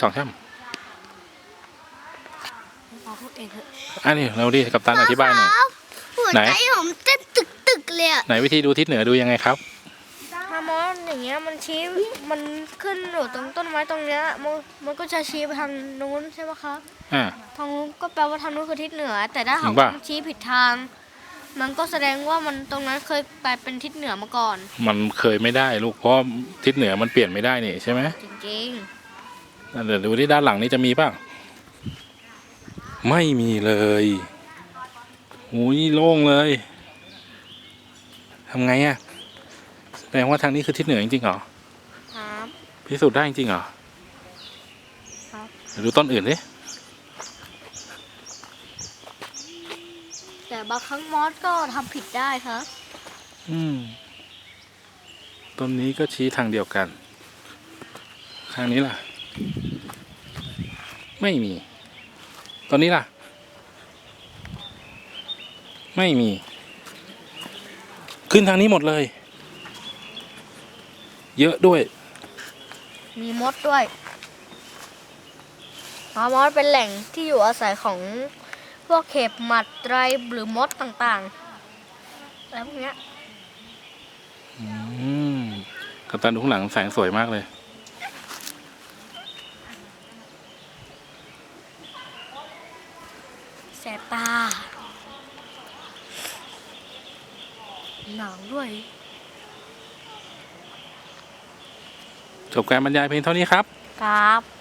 สองช่พอพูดเองเถอะำอันนี้เราดิกับตันอธิบายหน่อยครับหัวไหน ใจผมเต้นตึกตึกๆเลยอะไหนวิธีดูทิศเหนือดูยังไงครับ ถ้ามอสอย่างเงี้ยมันชี้มันขึ้นอยู่ตรงต้นไม้ตรงเนี้ยมันมันก็จะชี้ไปทางนู้นใช่ไหมคะอ่า ทางนู้นก็แปลว่าทางนู้นคือทิศเหนือ แต่ถ้าจริหากงป่ะว่ามันชี้ผิดทาง มันก็แสดงว่ามันตรงนั้นเคยไปเป็นทิศเหนือมาก่อน มันเคยไม่ได้ลูกเพราะทิศเหนือมันเปลี่ยนไม่ได้นี่ใช่ไหมจริง เดี๋ยวดูที่ด้านหลังนี้จะมีป่ะ ไม่มีเลยหุยโล่งเลยทำไงอะแสดงว่าทางนี้คือทิศเหนือจริงๆเหรอๆครับพิสูจน์ได้จริงๆเหรอ ครับเดี๋ยวดูต้นอื่นดิ แต่บางครั้งมอสก็ทำผิดได้ครับอืมต้นนี้ก็ชี้ทางเดียวกันทางนี้ล่ะ ไม่มีต้นนี้ล่ะ ไม่มี ขึ้นทางนี้หมดเลย เยอะด้วย มีมดด้วยเพราะมอสเป็นแหล่งที่อยู่อาศัยของพวกเข็บหมัดไรหรือมดต่างๆอะไรพวกเนี้ย อืม กับตันดูข้างหลังแสงสวยมากเลย แสบตา หนาวด้วย จบการบรรยายเพียงเท่านี้ครับ ครับ